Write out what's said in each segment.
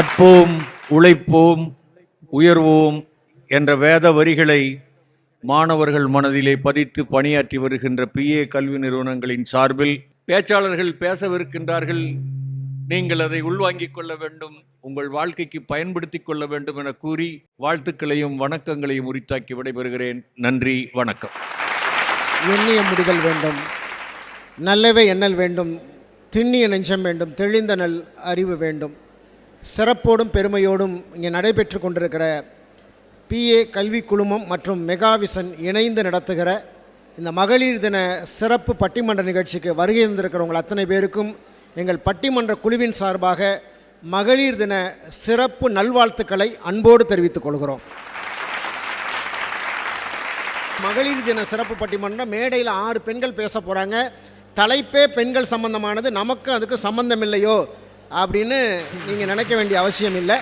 கற்போம் உழைப்போம் உயர்வோம் என்ற வேத வரிகளை மாணவர்கள் மனதிலே பதித்து பணியாற்றி வருகின்ற பிஏ கல்வி நிறுவனங்களின் சார்பில் பேச்சாளர்கள் பேசவிருக்கின்றார்கள். நீங்கள் அதை உள்வாங்கிக் கொள்ள வேண்டும் உங்கள் வாழ்க்கைக்கு பயன்படுத்திக் கொள்ள வேண்டும் என கூறி வாழ்த்துக்களையும் வணக்கங்களையும் உரித்தாக்கி விடைபெறுகிறேன். நன்றி வணக்கம். எண்ணிய முடிதல் வேண்டும் நல்லவே எண்ணல் வேண்டும் திண்ணிய நெஞ்சம் வேண்டும் தெளிந்த நல் அறிவு வேண்டும். சிறப்போடும் பெருமையோடும் இங்கே நடைபெற்று கொண்டிருக்கிற பிஏ கல்வி குழுமம் மற்றும் மெகாவிசன் இணைந்து நடத்துகிற இந்த மகளிர் தின சிறப்பு பட்டிமன்ற நிகழ்ச்சிக்கு வருகை இருந்திருக்கிறவங்க அத்தனை பேருக்கும் எங்கள் பட்டிமன்ற குழுவின் சார்பாக மகளிர் தின சிறப்பு நல்வாழ்த்துக்களை அன்போடு தெரிவித்துக் கொள்கிறோம். மகளிர் தின சிறப்பு பட்டிமன்றம் மேடையில் ஆறு பெண்கள் பேச போகிறாங்க தலைப்பே பெண்கள் சம்பந்தமானது. நமக்கும் அதுக்கு சம்பந்தம் இல்லையோ? அப்படின்னு நீங்கள் நினைக்க வேண்டிய அவசியம் இல்லை.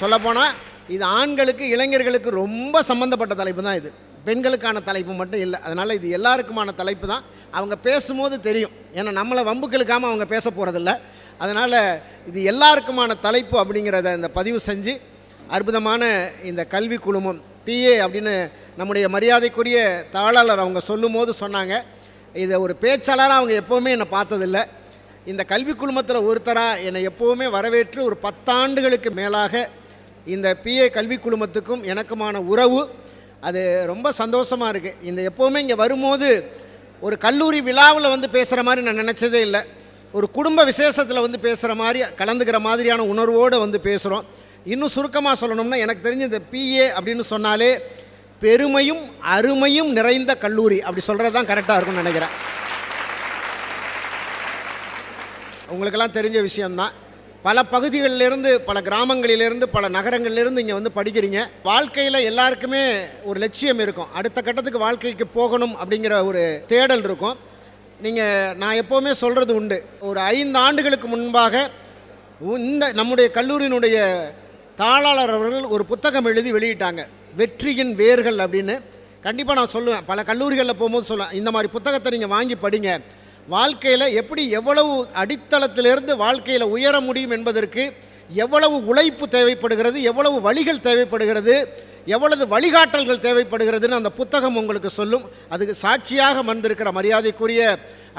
சொல்லப்போனால் இது ஆண்களுக்கு இளைஞர்களுக்கு ரொம்ப சம்மந்தப்பட்ட தலைப்பு தான் இது. பெண்களுக்கான தலைப்பு மட்டும் இல்லை. அதனால் இது எல்லாருக்குமான தலைப்பு தான். அவங்க பேசும்போது தெரியும். ஏன்னா நம்மளை வம்புக்களுக்காமல் அவங்க பேச போகிறதில்ல அதனால் இது எல்லாருக்குமான தலைப்பு அப்படிங்கிறத இந்த பதிவு செஞ்சு அற்புதமான இந்த கல்வி குழுமம் பிஏ அப்படின்னு நம்முடைய மரியாதைக்குரிய தாளாளர் அவங்க சொல்லும் போது சொன்னாங்க. இதை ஒரு பேச்சாளராக அவங்க எப்போவுமே என்னை பார்த்ததில்ல. இந்த கல்வி குழுமத்தில் ஒருத்தராக என்னை எப்போவுமே வரவேற்று ஒரு பத்தாண்டுகளுக்கு மேலாக இந்த பிஏ கல்வி குழுமத்துக்கும் எனக்குமான உறவு. அது ரொம்ப சந்தோஷமாக இருக்குது இந்த எப்போவுமே இங்கே வரும்போது ஒரு கல்லூரி விழாவில் வந்து பேசுகிற மாதிரி நான் நினச்சதே இல்லை. ஒரு குடும்ப விசேஷத்தில் வந்து பேசுகிற மாதிரி கலந்துக்கிற மாதிரியான உணர்வோடு வந்து பேசுகிறோம் இன்னும் சுருக்கமாக சொல்லணும்னா எனக்கு தெரிஞ்ச இந்த பிஏ அப்படின்னு சொன்னாலே பெருமையும் அருமையும் நிறைந்த கல்லூரி. அப்படி சொல்கிறது தான் கரெக்டாக இருக்கும்னு நினைக்கிறேன். உங்களுக்கெல்லாம் தெரிஞ்ச விஷயம்தான். பல பகுதிகளிலிருந்து பல கிராமங்களிலிருந்து பல நகரங்களிலிருந்து இங்கே வந்து படிக்கிறீங்க. வாழ்க்கையில் எல்லாருக்குமே ஒரு லட்சியம் இருக்கும். அடுத்த கட்டத்துக்கு வாழ்க்கைக்கு போகணும் அப்படிங்கிற ஒரு தேடல் இருக்கும். நீங்கள் நான் எப்போவுமே சொல்கிறது உண்டு. ஒரு ஐந்து ஆண்டுகளுக்கு முன்பாக இந்த நம்முடைய கல்லூரியினுடைய தாளாளர் அவர்கள் ஒரு புத்தகம் எழுதி வெளியிட்டாங்க. வெற்றியின் வேர்கள் அப்படின்னு. கண்டிப்பாக நான் சொல்லுவேன். பல கல்லூரிகளில் போகும்போது சொல்லுவேன். இந்த மாதிரி புத்தகத்தை நீங்கள் வாங்கி படிங்க. வாழ்க்கையில் எப்படி எவ்வளவு அடித்தளத்திலிருந்து வாழ்க்கையில் உயர முடியும் என்பதற்கு எவ்வளவு உழைப்பு தேவைப்படுகிறது எவ்வளவு வழிகள் தேவைப்படுகிறது எவ்வளவு வழிகாட்டல்கள் தேவைப்படுகிறதுன்னு அந்த புத்தகம் உங்களுக்கு சொல்லும். அதுக்கு சாட்சியாக வந்திருக்கிற மரியாதைக்குரிய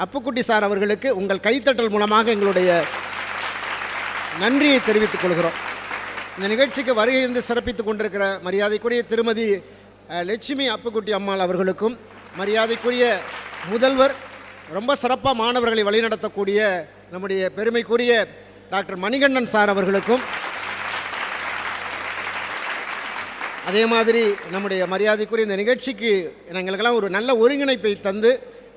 அப்புக்குட்டி சார் அவர்களுக்கு உங்கள் கைத்தட்டல் மூலமாக எங்களுடைய நன்றியை தெரிவித்துக் கொள்கிறோம். இந்த நிகழ்ச்சிக்கு வருகை இருந்து சிறப்பித்துக் கொண்டிருக்கிற மரியாதைக்குரிய திருமதி லட்சுமி அப்புக்குட்டி அம்மாள் அவர்களுக்கும் மரியாதைக்குரிய முதல்வர் ரொம்ப சிறப்பாக மாணவர்களை வழிநடத்தக்கூடிய நம்முடைய பெருமைக்குரிய டாக்டர் மணிகண்டன் சார் அவர்களுக்கும் அதே மாதிரி நம்முடைய மரியாதைக்குரிய இந்த நிகழ்ச்சிக்கு எங்களுக்கெல்லாம் ஒரு நல்ல ஒருங்கிணைப்பை தந்து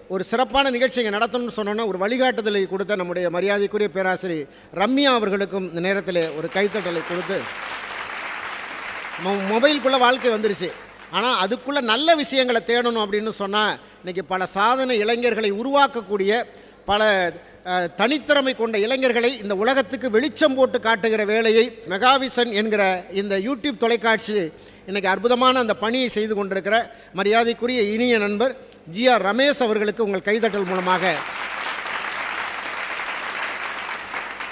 ஒரு சிறப்பான நிகழ்ச்சியை நடத்தணும்னு சொன்னோன்னா ஒரு வழிகாட்டுதலை கொடுத்த நம்முடைய மரியாதைக்குரிய பேராசிரியர் ரம்யா அவர்களுக்கும் இந்த நேரத்தில் ஒரு கைத்தட்டலை கொடுத்து மொபைலுக்குள்ளே வாழ்க்கை வந்துருச்சு. ஆனால் அதுக்குள்ளே நல்ல விஷயங்களை தேடணும் அப்படின்னு சொன்னால் இன்றைக்கி பல சாதனை இளைஞர்களை உருவாக்கக்கூடிய பல தனித்திறமை கொண்ட இளைஞர்களை இந்த உலகத்துக்கு வெளிச்சம் போட்டு காட்டுகிற வேலையை மெகாவிசன் என்கிற இந்த யூடியூப் தொலைக்காட்சி இன்றைக்கி அற்புதமான அந்த பணியை செய்து கொண்டிருக்கிற மரியாதைக்குரிய இனிய நண்பர் ஜி ஆர் ரமேஷ் அவர்களுக்கு உங்கள் கைதட்டல் மூலமாக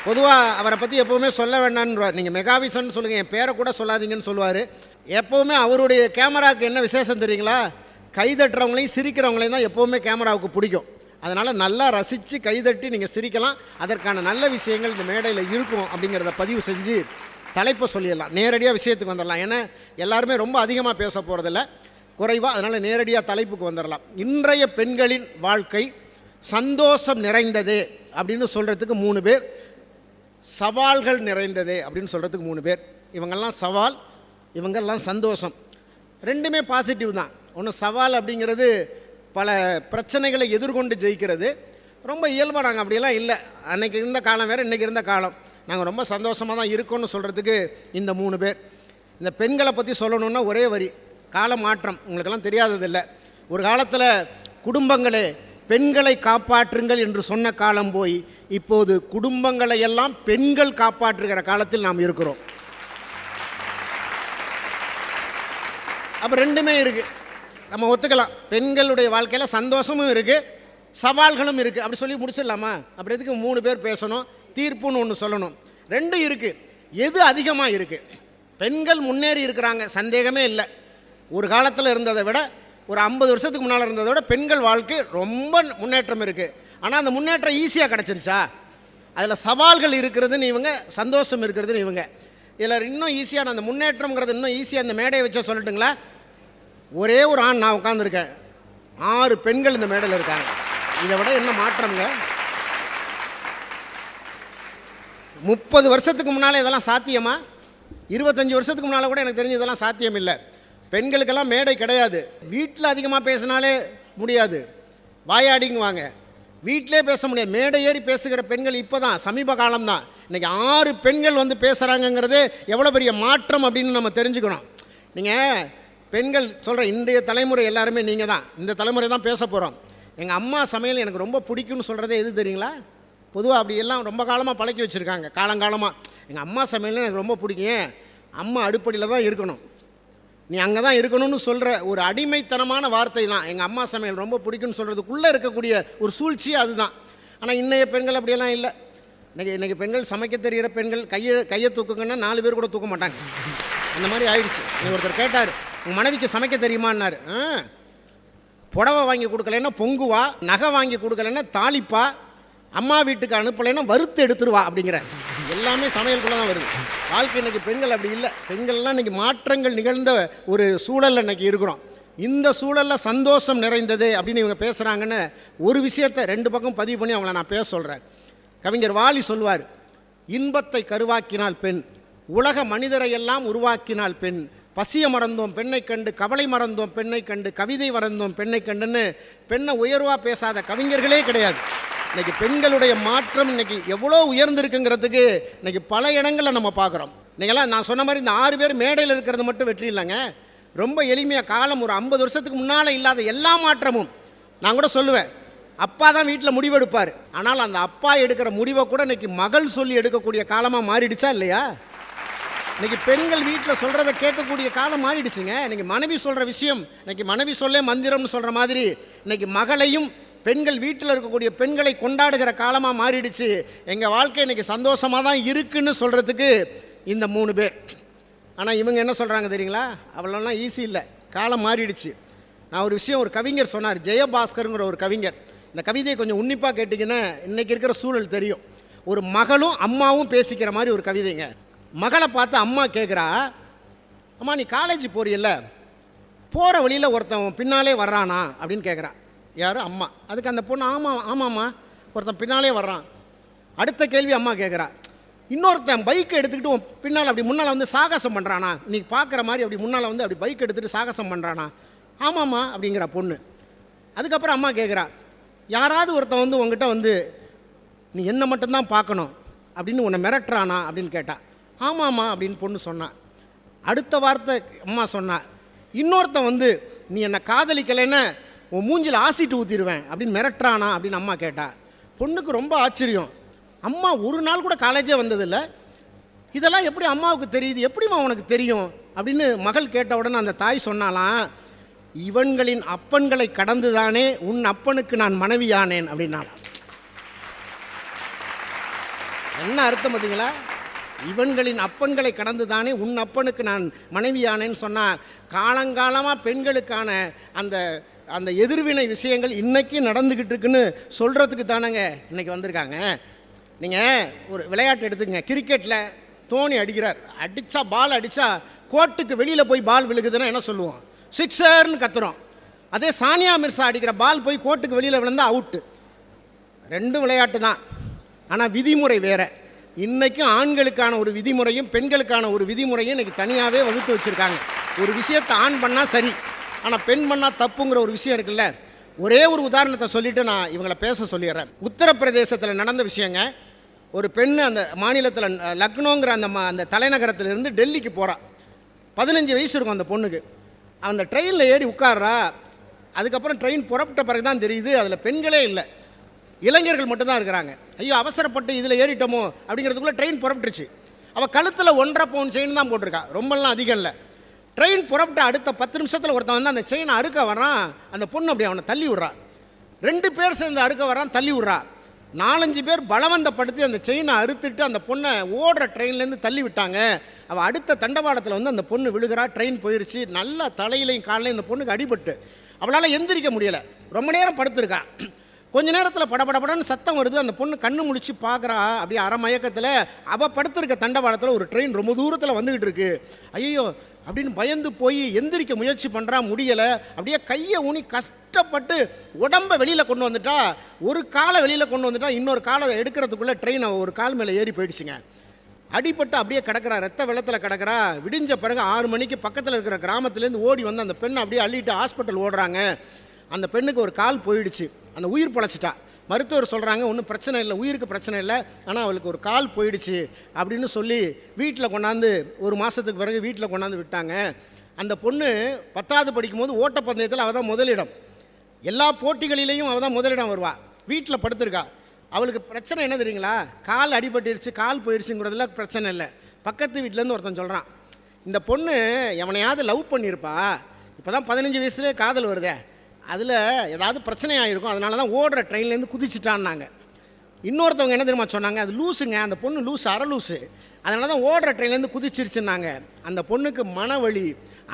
பொதுவாக அவரை பற்றி எப்போவுமே சொல்ல வேண்டான்னு நீங்கள் மெகாவிசன் சொல்லுங்கள் என் பேரை கூட சொல்லாதீங்கன்னு சொல்லுவார். எப்போவுமே அவருடைய கேமராவுக்கு என்ன விசேஷம் தெரியுங்களா? கைதட்டுறவங்களையும் சிரிக்கிறவங்களையும் தான் எப்போவுமே கேமராவுக்கு பிடிக்கும். அதனால் நல்லா ரசித்து கைதட்டி நீங்கள் சிரிக்கலாம். அதற்கான நல்ல விஷயங்கள் இந்த மேடையில் இருக்கும் அப்படிங்கிறத பதிவு செஞ்சு தலைப்பை சொல்லிடலாம். நேரடியாக விஷயத்துக்கு வந்துடலாம். ஏன்னா எல்லாருமே ரொம்ப அதிகமாக பேச போகிறதில்ல குறைவாக அதனால் நேரடியாக தலைப்புக்கு வந்துடலாம். இன்றைய பெண்களின் வாழ்க்கை சந்தோஷம் நிறைந்தது அப்படின்னு சொல்கிறதுக்கு மூணு பேர். சவால்கள் நிறைந்தது அப்படின்னு சொல்கிறதுக்கு மூணு பேர். இவங்கெல்லாம் சவால் இவங்கெல்லாம் சந்தோஷம். ரெண்டுமே பாசிட்டிவ் தான். ஒன்று சவால் அப்படிங்கிறது பல பிரச்சனைகளை எதிர்கொண்டு ஜெயிக்கிறது. ரொம்ப இயல்பாக நாங்கள் அப்படியெல்லாம் இல்லை. அன்னைக்கு இருந்த காலம் வேறு இன்றைக்கி இருந்த காலம். நாங்கள் ரொம்ப சந்தோஷமாக தான் இருக்கோம்னு சொல்கிறதுக்கு இந்த மூணு பேர். இந்த பெண்களை பற்றி சொல்லணுன்னா ஒரே வரி. கால மாற்றம் உங்களுக்கெல்லாம் தெரியாததில்லை. ஒரு காலத்தில் குடும்பங்களே பெண்களை காப்பாற்றுங்கள் என்று சொன்ன காலம் போய் இப்போது குடும்பங்களை எல்லாம் பெண்கள் காப்பாற்றுகிற காலத்தில் நாம் இருக்கிறோம். அப்போ ரெண்டுமே இருக்குது நம்ம ஒத்துக்கலாம். பெண்களுடைய வாழ்க்கையில் சந்தோஷமும் இருக்குது சவால்களும் இருக்குது அப்படி சொல்லி முடிச்சிடலாமா? அப்படி எதுக்கு மூணு பேர் பேசணும்? தீர்ப்புன்னு ஒன்று சொல்லணும். ரெண்டும் இருக்குது எது அதிகமாக இருக்குது பெண்கள் முன்னேறி இருக்கிறாங்க சந்தேகமே இல்லை. ஒரு காலத்தில் இருந்ததை விட ஒரு ஐம்பது வருஷத்துக்கு முன்னால் இருந்ததை விட பெண்கள் வாழ்க்கை ரொம்ப முன்னேற்றம் இருக்குது ஆனால் அந்த முன்னேற்றம் ஈஸியாக கிடச்சிருச்சா? அதில் சவால்கள் இருக்கிறதுன்னு இவங்க சந்தோஷம் இருக்கிறதுன்னு இவங்க. இதில் இன்னும் ஈஸியான அந்த முன்னேற்றம்ங்கிறது இன்னும் ஈஸியாக அந்த மேடையை வச்சா சொல்லட்டுங்களா? ஒரே ஒரு ஆண் நான் உட்காந்துருக்கேன் ஆறு பெண்கள் இந்த மேடையில் இருக்காங்க. இதை விட என்ன மாற்றம்ங்க? முப்பது வருஷத்துக்கு முன்னால் இதெல்லாம் சாத்தியமா? இருபத்தஞ்சி வருஷத்துக்கு முன்னால் கூட எனக்கு தெரிஞ்சு இதெல்லாம் சாத்தியம் இல்லை பெண்களுக்கெல்லாம் மேடை கிடையாது. வீட்டில் அதிகமாக பேசினாலே முடியாது. வாயாடிங்குவாங்க. வீட்டிலே பேச முடியாது. மேடை ஏறி பேசுகிற பெண்கள் இப்போ தான் சமீப காலம்தான். இன்றைக்கி ஆறு பெண்கள் வந்து பேசுகிறாங்கங்கிறது எவ்வளோ பெரிய மாற்றம் அப்படின்னு நம்ம தெரிஞ்சுக்கணும். நீங்கள் பெண்கள் சொல்கிற இன்றைய தலைமுறை எல்லாருமே நீங்கள் தான் இந்த தலைமுறை தான் பேச போகிறோம் எங்கள் அம்மா சமையல் எனக்கு ரொம்ப பிடிக்கும்னு சொல்கிறதே எது தெரியுங்களா? பொதுவாக அப்படி எல்லாம் ரொம்ப காலமாக பழக்கி வச்சுருக்காங்க. காலங்காலமாக எங்கள் அம்மா சமையல் எனக்கு ரொம்ப பிடிக்கும். அம்மா அடுப்படியில் தான் இருக்கணும். நீ அங்கே தான் இருக்கணும்னு சொல்கிற ஒரு அடிமைத்தனமான வார்த்தை தான். எங்கள் அம்மா சமையல் ரொம்ப பிடிக்கும்னு சொல்கிறதுக்குள்ளே இருக்கக்கூடிய ஒரு சூழ்ச்சி அதுதான். ஆனால் இன்றைய பெண்கள் அப்படியெல்லாம் இல்லை. இன்றைக்கி இன்றைக்கி பெண்கள் சமைக்க தெரிகிற பெண்கள் கையை கையை தூக்குங்கன்னா நாலு பேர் கூட தூக்க மாட்டாங்க. அந்த மாதிரி ஆயிடுச்சு. நீ ஒருத்தர் கேட்டார் உங்கள் மனைவிக்கு சமைக்க தெரியுமான்னாரு. ஆ புடவை வாங்கி கொடுக்கலன்னா பொங்குவா நகை வாங்கி கொடுக்கலன்னா தாளிப்பா அம்மா வீட்டுக்கு அனுப்பலைன்னா வறுத்து எடுத்துருவா அப்படிங்கிற எல்லாமே சமையலுக்குள்ளே தான் வருது. வாழ்க்கை இன்னைக்கு பெண்கள் அப்படி இல்லை. பெண்கள்லாம் இன்றைக்கி மாற்றங்கள் நிகழ்ந்த ஒரு சூழலில் இன்றைக்கி இருக்கிறோம். இந்த சூழலில் சந்தோஷம் நிறைந்தது அப்படின்னு இவங்க பேசுகிறாங்கன்னு ஒரு விஷயத்தை ரெண்டு பக்கம் பதிவு பண்ணி அவங்கள நான் பேச சொல்கிறேன் கவிஞர் வாலி சொல்வார் இன்பத்தை கருவாக்கினால் பெண் உலக மனிதரை எல்லாம் உருவாக்கினால் பெண் பசிய மறந்தோம் பெண்ணை கண்டு கவலை மறந்தோம் பெண்ணை கண்டு கவிதை மறந்தோம் பெண்ணை கண்டுன்னு பெண்ணை உயர்வாக பேசாத கவிஞர்களே கிடையாது. இன்னைக்கு பெண்களுடைய மாற்றம் இன்னைக்கு எவ்வளோ உயர்ந்திருக்குங்கிறதுக்கு இன்னைக்கு பல இடங்களில் நம்ம பார்க்குறோம். நீங்களாம் நான் சொன்ன மாதிரி இந்த ஆறு பேர் மேடையில் இருக்கிறது மட்டும் வெற்றி இல்லைங்க. ரொம்ப எளிமையாக காலம் ஒரு ஐம்பது வருஷத்துக்கு முன்னால் இல்லாத எல்லா மாற்றமும் நான் கூட சொல்லுவேன். அப்பா தான் வீட்டில் முடிவெடுப்பார். ஆனால் அந்த அப்பா எடுக்கிற முடிவை கூட இன்னைக்கு மகள் சொல்லி எடுக்கக்கூடிய காலமாக மாறிடுச்சா இல்லையா? இன்னைக்கு பெண்கள் வீட்டில் சொல்கிறத கேட்கக்கூடிய காலம் மாறிடுச்சுங்க. இன்னைக்கு மனைவி சொல்கிற விஷயம் இன்னைக்கு மனைவி சொல்லே மந்திரம்னு சொல்கிற மாதிரி இன்னைக்கு மகளையும் பெண்கள் வீட்டில் இருக்கக்கூடிய பெண்களை கொண்டாடுகிற காலமாக மாறிடுச்சு. எங்கள் வாழ்க்கை இன்றைக்கி சந்தோஷமாக தான் இருக்குன்னு சொல்கிறதுக்கு இந்த மூணு பேர். ஆனால் இவங்க என்ன சொல்கிறாங்க தெரியுங்களா? அவ்வளோலாம் ஈஸி இல்லை. காலம் மாறிடுச்சு. நான் ஒரு விஷயம் ஒரு கவிஞர் சொன்னார் ஜெயபாஸ்கருங்கிற ஒரு கவிஞர். இந்த கவிதையை கொஞ்சம் உன்னிப்பாக கேட்டிங்கன்னா இன்றைக்கி இருக்கிற சூழல் தெரியும். ஒரு மகளும் அம்மாவும் பேசிக்கிற மாதிரி ஒரு கவிதைங்க. மகளை பார்த்து அம்மா கேட்குறா அம்மா நீ காலேஜ் போறியல்ல? போகிற வழியில் ஒருத்தன் பின்னாலே வர்றானா? அப்படின்னு கேட்குறான் யார்? அம்மா. அதுக்கு அந்த பொண்ணு ஆமாம் ஆமாம்மா. ஒருத்தன் பின்னாலே வர்றான். அடுத்த கேள்வி அம்மா கேட்குறா இன்னொருத்தன் பைக்கை எடுத்துக்கிட்டு உன் பின்னால் அப்படி முன்னால் வந்து சாகசம் பண்ணுறானா நீ பார்க்குற மாதிரி அப்படி முன்னால் வந்து அப்படி பைக் எடுத்துகிட்டு சாகசம் பண்ணுறானா ஆமாம்மா அப்படிங்கிற பொண்ணு. அதுக்கப்புறம் அம்மா கேட்குறா யாராவது ஒருத்தன் வந்து உங்ககிட்ட வந்து நீ என்ன மட்டும்தான் பார்க்கணும் அப்படின்னு உன்னை மிரட்டுறானா? அப்படின்னு கேட்டா. ஆமாம்மா அப்படின்னு பொண்ணு சொன்னான் அடுத்த வார்த்தை அம்மா சொன்னா. இன்னொருத்தன் வந்து நீ என்னை காதலிக்கலைன்னு உன் மூஞ்சில் ஆசிட்டு ஊற்றிடுவேன் அப்படின்னு மிரட்டுறானா அப்படின்னு அம்மா கேட்டா. பொண்ணுக்கு ரொம்ப ஆச்சரியம். அம்மா ஒரு நாள் கூட காலேஜே வந்ததில்லை. இதெல்லாம் எப்படி அம்மாவுக்கு தெரியுது? எப்படிம்மா உனக்கு தெரியும்? அப்படின்னு மகள் கேட்ட உடனே அந்த தாய் சொன்னாலாம் இவன்களின் அப்பன்களை கடந்துதானே உன் அப்பனுக்கு நான் மனைவியானேன் அப்படின்னாலாம் என்ன அர்த்தம் பார்த்தீங்களா? இவன்களின் அப்பன்களை கடந்து தானே உன் அப்பனுக்கு நான் மனைவியானேன்னு சொன்னால் காலங்காலமாக பெண்களுக்கான அந்த அந்த எதிர்வினை விஷயங்கள் இன்றைக்கும் நடந்துக்கிட்டு இருக்குன்னு சொல்கிறதுக்கு தானேங்க இன்றைக்கி வந்திருக்காங்க. நீங்கள் ஒரு விளையாட்டு எடுத்துக்கங்க. கிரிக்கெட்டில் தோனி அடிக்கிறார். அடித்தா பால் அடித்தா கோட்டுக்கு வெளியில் போய் பால் விழுகுதுன்னா என்ன சொல்லுவோம்? சிக்ஸர்னு கத்துறோம். அதே சானியா மிர்சா அடிக்கிற பால் போய் கோர்ட்டுக்கு வெளியில் விழுந்தால் அவுட்டு. ரெண்டும் விளையாட்டு தான். ஆனால் விதிமுறை வேறு. இன்றைக்கும் ஆண்களுக்கான ஒரு விதிமுறையும் பெண்களுக்கான ஒரு விதிமுறையும் இன்றைக்கி தனியாகவே வகுத்து வச்சுருக்காங்க. ஒரு விஷயத்தை ஆன் பண்ணால் சரி. ஆனால் பெண் பண்ணால் தப்புங்கிற ஒரு விஷயம் இருக்குல்ல. ஒரே ஒரு உதாரணத்தை சொல்லிட்டு நான் இவங்களை பேச சொல்லிடுறேன். உத்தரப்பிரதேசத்தில் நடந்த விஷயங்க. ஒரு பெண் அந்த மாநிலத்தில் லக்னோங்கிற அந்த ம- அந்த தலைநகரத்திலிருந்து டெல்லிக்கு போகிறான் பதினஞ்சு வயசு இருக்கும் அந்த பொண்ணுக்கு. அந்த ட்ரெயினில் ஏறி உட்கார்றா. அதுக்கப்புறம் ட்ரெயின் புறப்பட்ட பிறகு தான் தெரியுது அதில் பெண்களே இல்லை. இளைஞர்கள் மட்டும்தான் இருக்கிறாங்க. ஐயோ அவசரப்பட்டு இதில் ஏறிட்டோமோ அப்படிங்கிறதுக்குள்ளே ட்ரெயின் புறப்பட்டுருச்சு. அவள் கழுத்தில் ஒன்றரை பவுன் செயின் தான் போட்டிருக்கா. ரொம்பலாம் அதிகம் இல்லை. ட்ரெயின் புறப்பட்ட அடுத்த பத்து நிமிஷத்தில் ஒருத்தன் வந்து அந்த செயினை அறுக்க வரான் அந்த பொண்ணு அப்படி அவனை தள்ளி விட்றா. ரெண்டு பேர் சேர்ந்து அறுக்க வரான் தள்ளி விட்றா. நாலஞ்சு பேர் பலவந்தப்படுத்தி அந்த செயினை அறுத்துட்டு அந்த பொண்ணை ஓடுற ட்ரெயின்லேருந்து தள்ளி விட்டாங்க. அவள் அடுத்த தண்டவாளத்தில் வந்து அந்த பொண்ணு விழுகிறா ட்ரெயின் போயிடுச்சு நல்லா தலையிலையும் காலையிலையும் இந்த பொண்ணுக்கு அடிபட்டு. அவளால் எந்திரிக்க முடியலை. ரொம்ப நேரம் படுத்துருக்கான் கொஞ்ச நேரத்தில் படபடபடன்னு சத்தம் வருது. அந்த பொண்ணு கண்ணு முழிச்சு பார்க்குறா அப்படியே அரை மயக்கத்தில் அவள் படுத்திருக்க தண்டவாளத்தில் ஒரு ட்ரெயின் ரொம்ப தூரத்தில் வந்துக்கிட்டு இருக்கு. ஐயோ அப்படின்னு பயந்து போய் எந்திரிக்க முயற்சி பண்ணுறா முடியலை. அப்படியே கையை ஊனி கஷ்டப்பட்டு உடம்ப வெளியில் கொண்டு வந்துட்டா. ஒரு காலை வெளியில் கொண்டு வந்துட்டா. இன்னொரு காலை எடுக்கிறதுக்குள்ளே ட்ரெயின் ஒரு கால் மேலே ஏறி போயிடுச்சுங்க. அடிபட்டு அப்படியே கிடக்கிறா. ரத்த வெள்ளத்தில் கிடக்கிறா. விடிஞ்ச பிறகு ஆறு மணிக்கு பக்கத்தில் இருக்கிற கிராமத்துலேருந்து ஓடி வந்து அந்த பெண்ணை அப்படியே அள்ளிட்டு ஹாஸ்பிட்டல் ஓடுறாங்க. அந்த பெண்ணுக்கு ஒரு கால் போயிடுச்சு. அந்த உயிர் பொழைச்சிட்டா. மருத்துவர் சொல்கிறாங்க ஒன்றும் பிரச்சனை இல்லை உயிருக்கு பிரச்சனை இல்லை ஆனால் அவளுக்கு ஒரு கால் போயிடுச்சு அப்படின்னு சொல்லி வீட்டில் கொண்டாந்து ஒரு மாதத்துக்கு பிறகு வீட்டில் கொண்டாந்து விட்டாங்க. அந்த பொண்ணு பத்தாவது படிக்கும்போது ஓட்டப்பந்தயத்தில் அவள் தான் முதலிடம். எல்லா போட்டிகளிலேயும் அவள் தான் முதலிடம் வருவா. வீட்டில் படுத்திருக்கா. அவளுக்கு பிரச்சனை என்ன தெரியுங்களா? கால் அடிபட்டுருச்சு கால் போயிடுச்சுங்கிறதுல பிரச்சனை இல்லை. பக்கத்து வீட்டிலேருந்து ஒருத்தன் சொல்கிறான் இந்த பொண்ணு எவனையாவது லவ் பண்ணியிருப்பா இப்போ தான் பதினஞ்சு வயசுலேயே காதல் வருதே. அதில் ஏதாவது பிரச்சனையாக இருக்கும் அதனால தான் ஓடுற ட்ரெயின்லேருந்து குதிச்சிட்டான்னாங்க. இன்னொருத்தவங்க என்ன தெரியுமா சொன்னாங்க அது லூசுங்க அந்த பொண்ணு லூஸ் அரை லூசு. அதனால தான் ஓடுற ட்ரெயின்லேருந்து குதிச்சிருச்சுன்னாங்க. அந்த பொண்ணுக்கு மனவழி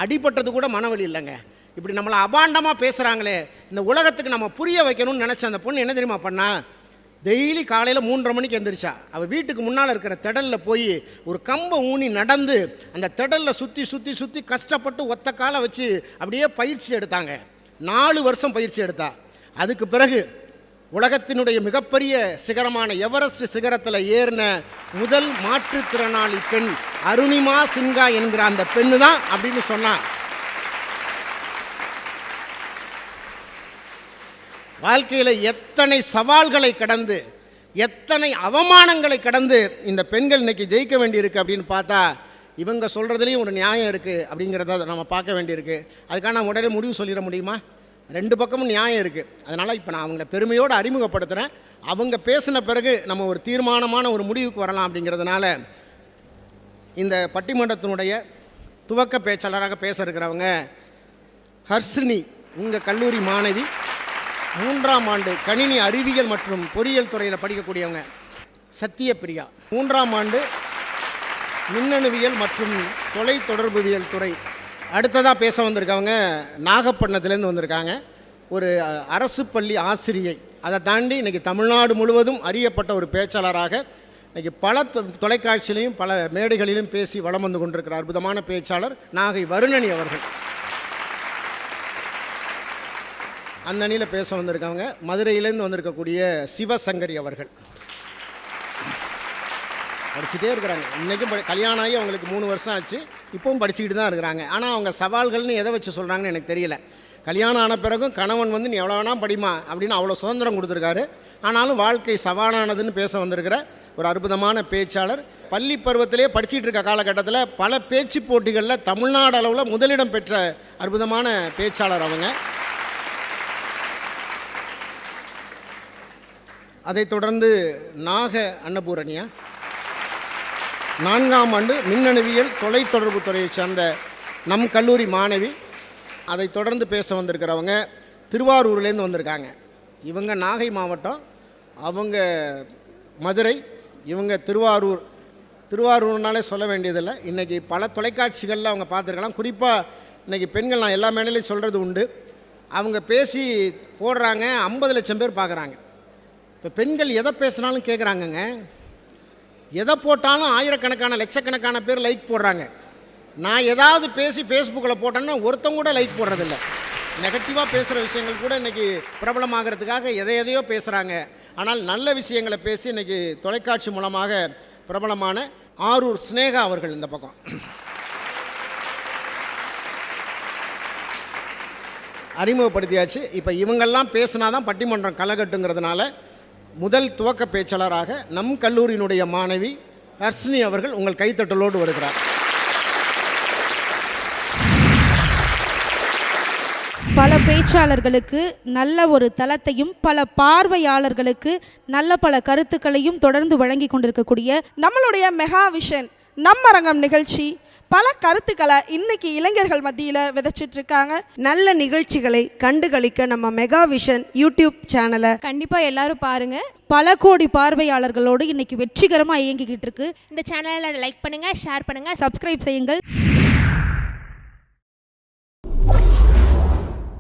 அடிபட்டது கூட மனவலி இல்லைங்க. இப்படி நம்மளை அபாண்டமாக பேசுகிறாங்களே இந்த உலகத்துக்கு நம்ம புரிய வைக்கணும்னு நினச்ச அந்த பொண்ணு என்ன தெரியுமா பண்ணா டெய்லி காலையில் மூன்றரை மணிக்கு எந்திரிச்சா. அவள் வீட்டுக்கு முன்னால் இருக்கிற திடலில் போய் ஒரு கம்பை ஊனி நடந்து அந்த திடலில் சுற்றி சுற்றி சுற்றி கஷ்டப்பட்டு ஒத்த காலை வச்சு அப்படியே பயிற்சி எடுத்தாங்க. நாலு வருஷம் பயிற்சி எடுத்தா. அதுக்கு பிறகு உலகத்தினுடைய மிகப்பெரிய சிகரமான எவரெஸ்ட் சிகரத்தில் ஏறின முதல் மாற்றுத்திறனாளி பெண் அருணிமா சிங்கா என்கிற அந்த பெண்ணு தான் அப்படின்னு சொன்னான் வாழ்க்கையில் எத்தனை சவால்களை கடந்து எத்தனை அவமானங்களை கடந்து இந்த பெண்கள் இன்னைக்கு ஜெயிக்க வேண்டியிருக்கு அப்படின்னு பார்த்தா இவங்க சொல்கிறதுலேயும் ஒரு நியாயம் இருக்குது அப்படிங்கிறத நம்ம பார்க்க வேண்டியிருக்கு. அதுக்காக நான் உடனே முடிவு சொல்லிட முடியுமா? ரெண்டு பக்கமும் நியாயம் இருக்குது அதனால் இப்போ நான் அவங்கள பெருமையோடு அறிமுகப்படுத்துகிறேன் அவங்க பேசின பிறகு நம்ம ஒரு தீர்மானமான ஒரு முடிவுக்கு வரலாம் அப்படிங்கிறதுனால இந்த பட்டிமன்றத்தினுடைய துவக்க பேச்சாளராக பேச இருக்கிறவங்க ஹர்ஷினி உங்கள் கல்லூரி மாணவி மூன்றாம் ஆண்டு கணினி அறிவியல் மற்றும் பொறியியல் துறையில் படிக்கக்கூடியவங்க சத்தியபிரியா மூன்றாம் ஆண்டு மின்னணுவியல் மற்றும் தொலை தொடர்புவியல் துறை. அடுத்ததாக பேச வந்திருக்கவங்க நாகப்பட்டினத்துலேருந்து வந்திருக்காங்க. ஒரு அரசு பள்ளி ஆசிரியை. அதை தாண்டி இன்றைக்கி தமிழ்நாடு முழுவதும் அறியப்பட்ட ஒரு பேச்சாளராக இன்றைக்கி பல தொ- தொலைக்காட்சியிலையும் பல மேடைகளிலும் பேசி வலம் வந்து கொண்டிருக்கிற அற்புதமான பேச்சாளர் நாகை வருணனி அவர்கள். அந்த அணியில் பேச வந்திருக்கவங்க மதுரையிலேருந்து வந்திருக்கக்கூடிய சிவசங்கரி அவர்கள். படிச்சுட்டே இருக்கிறாங்க. இன்றைக்கும் படி கல்யாணம் ஆகி அவங்களுக்கு மூணு வருஷம் ஆச்சு. இப்போவும் படிச்சுக்கிட்டு தான் இருக்கிறாங்க. ஆனால் அவங்க சவால்கள்னு எதை வச்சு சொல்கிறாங்கன்னு எனக்கு தெரியல. கல்யாணம் ஆன பிறகும் கணவன் வந்து நீ எவ்வளோ வேணால் படிமா அப்படின்னு அவ்வளோ சுதந்திரம் கொடுத்துருக்காரு. ஆனாலும் வாழ்க்கை சவாலானதுன்னு பேச வந்திருக்கிற ஒரு அற்புதமான பேச்சாளர் பள்ளி பருவத்திலே படிச்சுட்டு இருக்க காலகட்டத்தில் பல பேச்சு போட்டிகளில் தமிழ்நாடு அளவில் முதலிடம் பெற்ற அற்புதமான பேச்சாளர் அவங்க. அதைத் தொடர்ந்து நாக அன்னபூரணியா நான்காம் ஆண்டு மின்னணுவியல் தொலைத்தொடர்பு துறையைச் சேர்ந்த நம் கல்லூரி மாணவி. அதை தொடர்ந்து பேச வந்திருக்கிறவங்க திருவாரூர்லேருந்து வந்திருக்காங்க. இவங்க நாகை மாவட்டம் அவங்க மதுரை இவங்க திருவாரூர். திருவாரூர்னாலே சொல்ல வேண்டியதில்லை. இன்றைக்கி பல தொலைக்காட்சிகளில் அவங்க பார்த்துருக்கலாம். குறிப்பாக இன்றைக்கி பெண்கள் நான் எல்லா மேடையிலையும் சொல்கிறது உண்டு. அவங்க பேசி போடுறாங்க ஐம்பது லட்சம் பேர் பார்க்குறாங்க. இப்போ பெண்கள் எதை பேசினாலும் கேட்குறாங்கங்க எதை போட்டாலும் ஆயிரக்கணக்கான லட்சக்கணக்கான பேர் லைக் போடுறாங்க. நான் ஏதாவது பேசி ஃபேஸ்புக்கில் போட்டேன்னா ஒருத்தங்க கூட லைக் போடுறதில்ல. நெகட்டிவாக பேசுகிற விஷயங்கள் கூட இன்றைக்கி பிரபலமாகிறதுக்காக எதை எதையோ பேசுகிறாங்க ஆனால் நல்ல விஷயங்களை பேசி இன்றைக்கி தொலைக்காட்சி மூலமாக பிரபலமான ஆரூர் ஸ்னேகா அவர்கள் இந்த பக்கம். அறிமுகப்படுத்தியாச்சு. இப்போ இவங்கெல்லாம் பேசினா தான் பட்டிமன்றம் களைகட்டுங்கிறதுனால முதல் துவக்க பேச்சாளராக நம் கல்லூரியினுடைய மாணவி ஹர்ஷினி அவர்கள் உங்கள் கைத்தட்டலோடு வருகிறார். பல பேச்சாளர்களுக்கு நல்ல ஒரு தளத்தையும் பல பார்வையாளர்களுக்கு நல்ல பல கருத்துக்களையும் தொடர்ந்து வழங்கி கொண்டிருக்கக்கூடிய நம்மளுடைய மெகா விஷன் நம்மரங்கம் நிகழ்ச்சி பல கருத்துக்களை இன்னைக்கு இளைஞர்கள் மத்தியில் விதைச்சிட்டு இருக்காங்க நல்ல நிகழ்ச்சிகளை கண்டுகளிக்க நம்ம மெகா விஷன் யூடியூப் சேனலை கண்டிப்பா எல்லாரும் பாருங்க. பல கோடி பார்வையாளர்களோடு இன்னைக்கு வெற்றிகரமாக இயங்கிக்கிட்டு இருக்கு. இந்த சேனலை லைக் பண்ணுங்க ஷேர் பண்ணுங்க சப்ஸ்கிரைப் செய்யுங்கள்.